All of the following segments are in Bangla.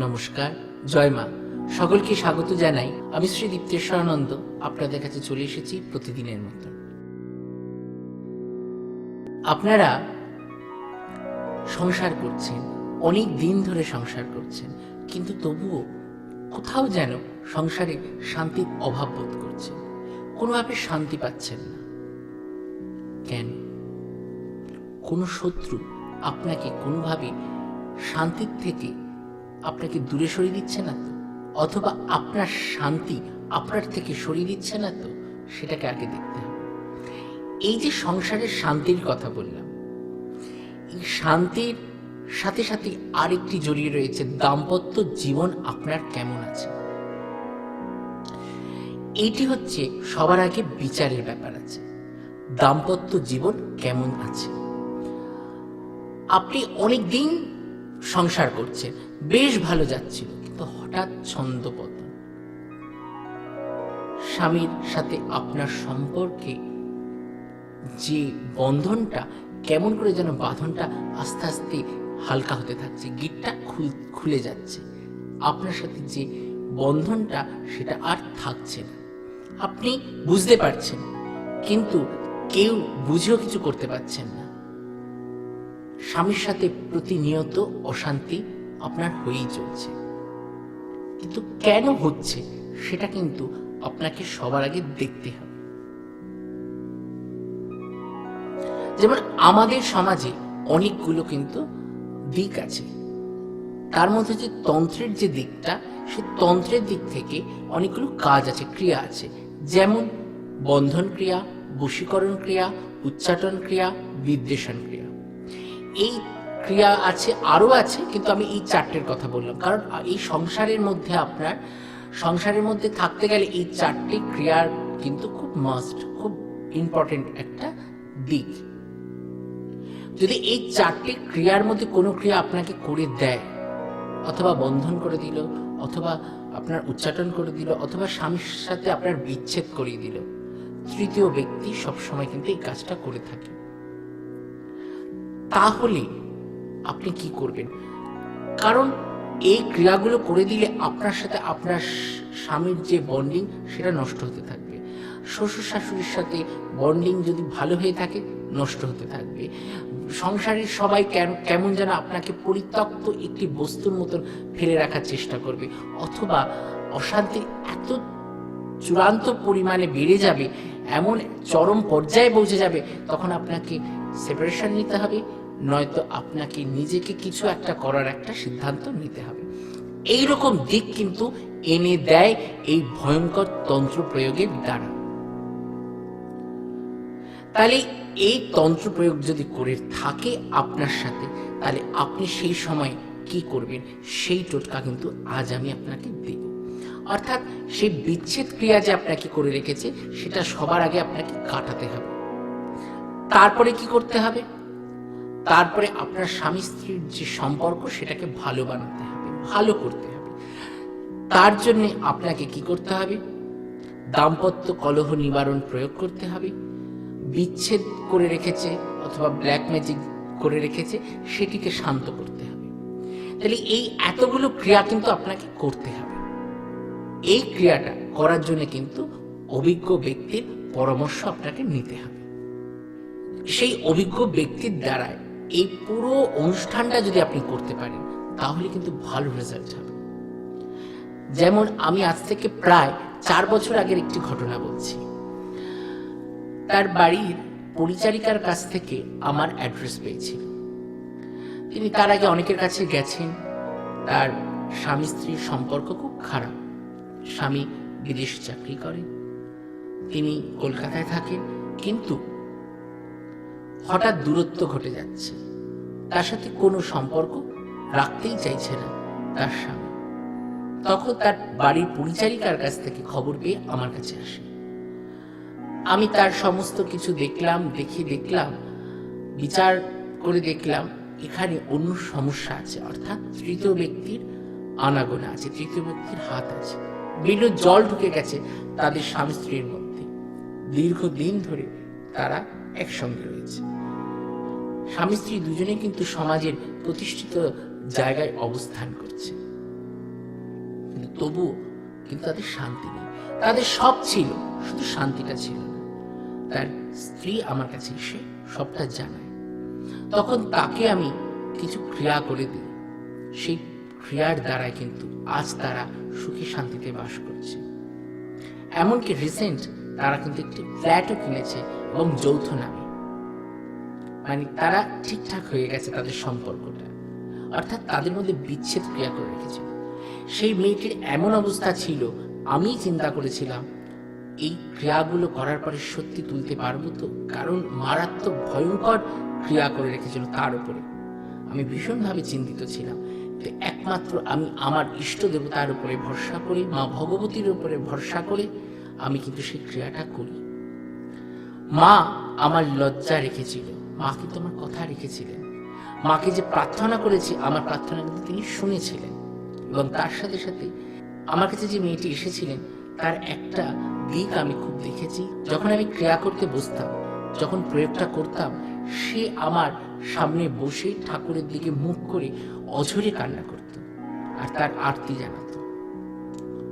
নমস্কার, জয় মা। সকলকে স্বাগত জানাই। আমি শ্রী দীপ্তেশ্বরানন্দ, আপনাদের কাছে চলে এসেছি প্রতিদিনের মতো। আপনারা সংসার করছেন, অনেক দিন ধরে সংসার করছেন, কিন্তু তবুও কোথাও যেন সংসারে শান্তির অভাব বোধ করছেন। কোনোভাবে শান্তি পাচ্ছেন না। কেন? কোনো শত্রু আপনাকে কোনোভাবে শান্তির থেকে আপনাকে দূরে সরিয়ে দিচ্ছে না তো? অথবা আপনার শান্তি আপনার থেকে সরিয়ে দিচ্ছে না তো? সেটাকে আগে দেখতে হবে। এই যে সংসারের শান্তির কথা বললাম, এই শান্তির সাথে সাথে আরেকটি জড়িয়ে রয়েছে, দাম্পত্য জীবন আপনার কেমন আছে? এইটি হচ্ছে সবার আগে বিচারের ব্যাপার আছে, দাম্পত্য জীবন কেমন আছে? আপনি অনেক দিন সংসার করছেন বেশ ভালো যাচ্ছিল, কিন্তু হঠাৎ ছন্দপতন স্বামীর সাথে আপনার সম্পর্কে যে বন্ধনটা, কেমন করে যেন বাঁধনটা আস্তে আস্তে হালকা হতে থাকছে, গিটটা খুলে যাচ্ছে। আপনার সাথে যে বন্ধনটা, সেটা আর থাকছে না। আপনি বুঝতে পারছেন, কিন্তু কেউ বুঝেও কিছু করতে পারছেন না। স্বামীর সাথে প্রতিনিয়ত অশান্তি আপনার হয়েই চলছে। কিন্তু কেন হচ্ছে সেটা কিন্তু আপনাকে সবার আগে দেখতে হবে। যেমন আমাদের সমাজে অনেকগুলো কিন্তু দিক আছে। তার মধ্যে যে তন্ত্রের যে দিকটা, সে তন্ত্রের দিক থেকে অনেকগুলো কাজ আছে, ক্রিয়া আছে। যেমন বন্ধন ক্রিয়া, বশীকরণ ক্রিয়া উচ্চাটন ক্রিয়া বিদ্বেষণ ক্রিয়া। এই ক্রিয়া আছে, আরও আছে, কিন্তু আমি এই চারটের কথা বললাম। কারণ এই সংসারের মধ্যে আপনার, সংসারের মধ্যে থাকতে গেলে এই চারটি ক্রিয়ার কিন্তু খুব মাস্ট খুব ইম্পর্টেন্ট একটা দিক। যদি এই চারটি ক্রিয়ার মধ্যে কোনো ক্রিয়া আপনাকে করে দেয়, অথবা বন্ধন করে দিল, অথবা আপনার উচ্চাটন করে দিল, অথবা স্বামীর সাথে আপনার বিচ্ছেদ করিয়ে দিল, তৃতীয় ব্যক্তি সবসময় কিন্তু এই কাজটা করে থাকে। তাহলে আপনি কি করবেন? কারণ এই ক্রিয়াগুলো করে দিলে আপনার সাথে আপনার স্বামীর যে বন্ডিং সেটা নষ্ট হতে থাকবে। শ্বশুর শাশুড়ির সাথে বন্ডিং যদি ভালো হয়ে থাকে, নষ্ট হতে থাকবে। সংসারের সবাই কেমন যেন আপনাকে পরিত্যক্ত একটি বস্তুর মতন ফেলে রাখার চেষ্টা করবে। অথবা অশান্তি এত চূড়ান্ত পরিমাণে বেড়ে যাবে, এমন চরম পর্যায়ে পৌঁছে যাবে, তখন আপনাকে সেপারেশন নিতে হবে। নয়তো আপনাকে নিজেকে কিছু একটা করার একটা সিদ্ধান্ত নিতে হবে। এই রকম দিক কিন্তু এনে দেয় এই ভয়ঙ্কর তন্ত্র প্রয়োগের দ্বারা। তাহলে এই তন্ত্র প্রয়োগ যদি করে থাকে আপনার সাথে, তাহলে আপনি সেই সময় কি করবেন? সেই টোটকা কিন্তু আজ আমি আপনাকে দেব। অর্থাৎ সেই বিচ্ছেদ ক্রিয়া যে আপনাকে করে রেখেছে, সেটা সবার আগে আপনাকে কাটাতে হবে। তারপরে কি করতে হবে? তারপরে আপনার স্বামী স্ত্রীর যে সম্পর্ক, সেটাকে ভালো বানাতে হবে, ভালো করতে হবে। তার জন্য আপনাকে কি করতে হবে? দাম্পত্য কলহ নিবারণ প্রয়োগ করতে হবে। বিচ্ছেদ করে রেখেছে অথবা ব্ল্যাক ম্যাজিক করে রেখেছে, সেটিকে শান্ত করতে হবে। তাহলে এই এতগুলো ক্রিয়া কিন্তু আপনাকে করতে হবে। এই ক্রিয়াটা করার জন্য কিন্তু অভিজ্ঞ ব্যক্তির পরামর্শ আপনাকে নিতে হবে। সেই অভিজ্ঞ ব্যক্তির দ্বারায় এই পুরো অনুষ্ঠানটা যদি আপনি করতে পারেন, তাহলে কিন্তু ভালো রেজাল্ট হবে। যেমন আমি আজ থেকে প্রায় চার বছর আগের একটি ঘটনা বলছি। তার বাড়ির পরিচারিকার কাছ থেকে আমার অ্যাড্রেস পেয়েছিল। তিনি তার আগে অনেকের কাছে গেছেন। তার স্বামী স্ত্রীর সম্পর্ক খুব খারাপ। স্বামী বিদেশ চাকরি করেন। তিনি কলকাতায় থাকেন। কিন্তু হঠাৎ দূরত্ব ঘটে যাচ্ছে। তার সাথে কোনো সম্পর্ক রাখতেই চাইছে না তার স্বামী। তখন তার বাড়ির পরিচারিকার কাছ থেকে খবর পেয়ে আমার কাছে আসে। আমি তার সমস্ত কিছু দেখলাম, দেখে দেখলাম, বিচার করে দেখলাম, এখানে অন্য সমস্যা আছে, অর্থাৎ তৃতীয় ব্যক্তির আনাগোনা আছে, তৃতীয় ব্যক্তির হাত আছে। বিভিন্ন জল ঢুকে গেছে তাদের স্বামী স্ত্রীর মধ্যে। দীর্ঘদিন ধরে তারা একসঙ্গে রয়েছে। স্বামী স্ত্রী দুজনে কিন্তু সমাজের প্রতিষ্ঠিত জায়গায় অবস্থান করছে। তবুও কিন্তু তাদের শান্তি নেই। তাদের সব ছিল, শুধু শান্তিটা ছিল না। তার স্ত্রী আমার কাছে এসে সবটা জানায়। তখন তাকে আমি কিছু ক্রিয়া করে দিই। সেই ক্রিয়ার দ্বারাই কিন্তু আজ তারা সুখী শান্তিতে বাস করছে। এমনকি রিসেন্ট তারা কিন্তু একটি ফ্ল্যাটও কিনেছে এবং যৌথ নামে। মানে তারা ঠিকঠাক হয়ে গেছে তাদের সম্পর্কটা। অর্থাৎ তাদের মধ্যে বিচ্ছেদ ক্রিয়া করে রেখেছে সেই মেয়েটির এমন অবস্থা ছিল আমি চিন্তা করেছিলাম, এই ক্রিয়াগুলো করার পরে সত্যি তুলতে পারব তো? কারণ মারাত্মক ভয়ঙ্কর ক্রিয়া করে রেখেছিল তার উপরে। আমি ভীষণভাবে চিন্তিত ছিলাম একমাত্র আমি আমার ইষ্ট দেবতার উপরে ভরসা করি, মা ভগবতীর উপরে ভরসা করে, আমি কিন্তু সেই ক্রিয়াটা করি। মা আমার লজ্জা রেখেছিল। মা কিন্তু আমার কথা রেখেছিলেন। মাকে যে প্রার্থনা করেছি, আমার প্রার্থনা কিন্তু তিনি শুনেছিলেন। এবং তার সাথে সাথে আমার কাছে যে মেয়েটি এসেছিলেন, তার একটা দিক আমি খুব দেখেছি। যখন আমি ক্রিয়া করতে বসতাম, যখন প্রয়োগটা করতাম, সে আমার সামনে বসে ঠাকুরের দিকে মুখ করে অঝরে কান্না করত আর তার আরতি জানাতো।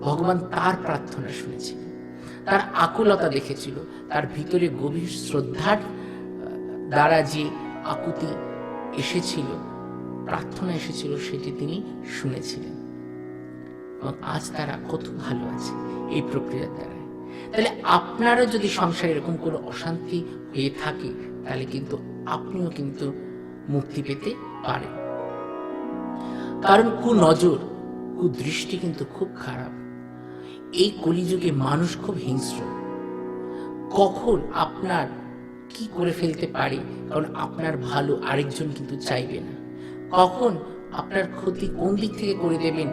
ভগবান তার প্রার্থনা শুনেছিলেন। তার আকুলতা দেখেছিল, তার ভিতরে গভীর শ্রদ্ধার দ্বারা যে আকুতি এসেছিল, প্রার্থনা এসেছিল, সেটি তিনি শুনেছিলেন। এবং আজ তারা কত ভালো আছে এই প্রক্রিয়ার দ্বারা তাহলে আপনারও যদি সংসারে এরকম কোনো অশান্তি হয়ে থাকে, তাহলে কিন্তু আপনিও কিন্তু মুক্তি পেতে পারেন। কারণ কুনজর, কুদৃষ্টি কিন্তু খুব খারাপ। এই কলিযুগে মানুষ খুব হিংস্র। কখন আপনার কি করে ফেলতে পারে? কারণ আপনার ভালো আরেকজন কিন্তু চাইবে না। কখন আপনার ক্ষতি কোন দিক থেকে করে দেবেন,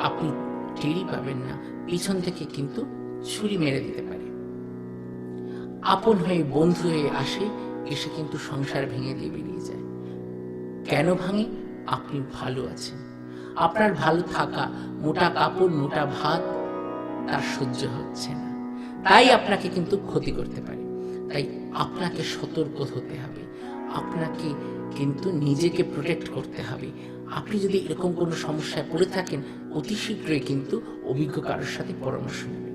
আপনি টেরই পাবেন না। পিছন থেকে কিন্তু ছুরি মেরে দিতে পারে। আপন হয়ে, বন্ধু হয়ে আসে, এসে কিন্তু সংসার ভেঙে দিয়ে বেরিয়ে যায়। কেন ভাঙে? আপনি ভালো আছেন। আপনার ভালো থাকা মোটা কাপড়, মোটা ভাত তার সহ্য হচ্ছে না। তাই আপনাকে কিন্তু ক্ষতি করতে পারে। তাই আপনাকে সতর্ক হতে হবে। আপনাকে কিন্তু নিজেকে প্রোটেক্ট করতে হবে। আপনি যদি এরকম কোনো সমস্যায় পড়ে থাকেন, অতি শীঘ্রই কিন্তু অভিজ্ঞ কারোর সাথে পরামর্শ নেবেন।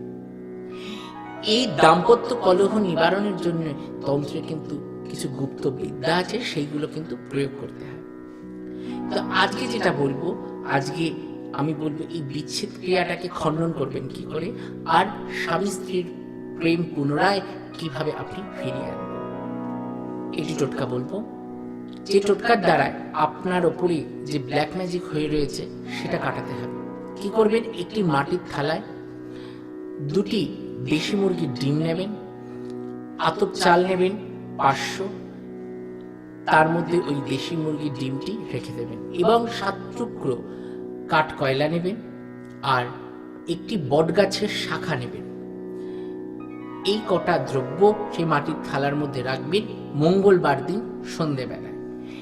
এই দাম্পত্য কলহ নিবারণের জন্য তন্ত্রে কিন্তু কিছু গুপ্ত বিদ্যা আছে, সেইগুলো কিন্তু প্রয়োগ করতে হয় তো আজকে যেটা বলব, আজকে আমি বলব এই বিচ্ছেদ ক্রিয়াটাকে খণ্ডন করবেন কি করে? আর স্বামী স্ত্রীর প্রেম পুনরায় কীভাবে আপনি ফিরিয়ে আনবেন? এটি টোটকা বলব, যে টোটকার দ্বারা আপনার ওপরে যে ব্ল্যাক ম্যাজিক হয়ে রয়েছে, সেটা কাটাতে হবে। কি করবেন? একটি মাটির থালায় দুটি দেশি মুরগির ডিম নেবেন, আতপ চাল নেবেন, পাঁচশো, তার মধ্যে ওই দেশি মুরগির ডিমটি রেখে দেবেন এবং সাত টুকরো কাঠ কয়লা নেবেন আর একটি বটগাছের শাখা নেবেন। এই কটা দ্রব্য সেই মাটির থালার মধ্যে রাখবেন মঙ্গলবার দিন, সন্ধেবেলায়।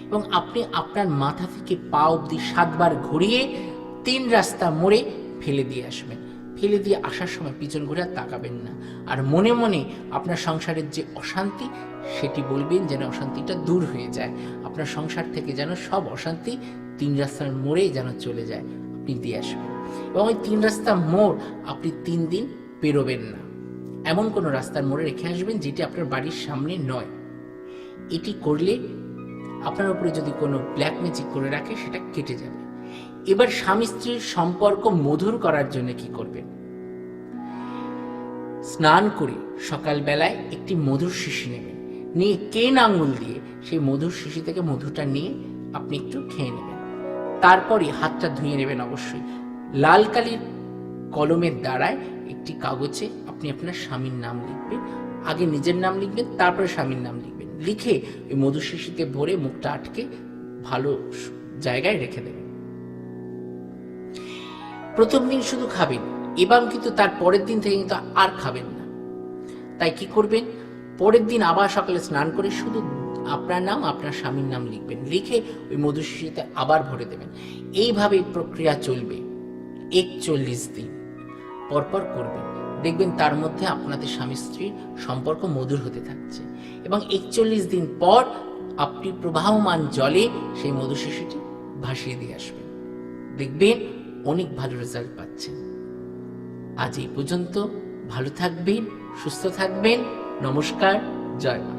এবং আপনি আপনার মাথা থেকে পা অব্দি সাতবার ঘুরিয়ে তিন রাস্তা মোড়ে ফেলে দিয়ে আসবেন। ফেলে দিয়ে আসার সময় পিছন ঘুরে আর তাকাবেন না। আর মনে মনে আপনার সংসারের যে অশান্তি, সেটি বলবেন যেন অশান্তিটা দূর হয়ে যায়। আপনার সংসার থেকে যেন সব অশান্তি তিন রাস্তার মোড়ে যেন চলে যায়। আপনি দিয়ে আসবেন। এবং ওই তিন রাস্তা মোড় আপনি তিন দিন পেরোবেন না। এমন কোনো রাস্তার মোড়ে রেখে আসবেন যেটি আপনার বাড়ির সামনে নয়। এটি করলে আপনার উপরে যদি কোনো ব্ল্যাক ম্যাজিক করে রাখে, সেটা কেটে যাবে। এবার স্বামী স্ত্রীর সম্পর্ক মধুর করার জন্য কি করবেন? স্নান করে সকালবেলায় একটি মধুর শিশি নেবেন। নিয়ে কেন আঙুল দিয়ে সেই মধুর শিশি থেকে মধুটা নিয়ে আপনি একটু খেয়ে নেবেন। তারপরে হাতটা ধুয়ে নেবেন অবশ্যই। লাল কালির কলমের দ্বারায় একটি কাগজে আপনি আপনার স্বামীর নাম লিখবেন, আগে নিজের নাম লিখবেন, তারপরে স্বামীর নাম লিখবেন। লিখে ওই মধুর শিশিতে ভরে মুখটা আটকে ভালো জায়গায় রেখে দেবেন। প্রথম দিন শুধু খাবেন এবং কিন্তু তার পরের দিন থেকে কিন্তু আর খাবেন না। তাই কি করবেন? পরের দিন আবার সকালে স্নান করে শুধু আপনার নাম, আপনার স্বামীর নাম লিখবেন। লিখে ওই মধুশিশিতে আবার ভরে দেবেন। এইভাবে প্রক্রিয়া চলবে। একচল্লিশ দিন। পরপর করবেন। দেখবেন তার মধ্যে আপনাদের স্বামী স্ত্রীর সম্পর্ক মধুর হতে থাকছে। এবং একচল্লিশ দিন পর আপনি প্রবাহমান জলে সেই মধু শিশুটি ভাসিয়ে দিয়ে আসবেন। দেখবেন অনেক ভালো রেজাল্ট পাচ্ছেন। আজ এই পর্যন্ত ভালো থাকবেন, সুস্থ থাকবেন। নমস্কার, জয় মা।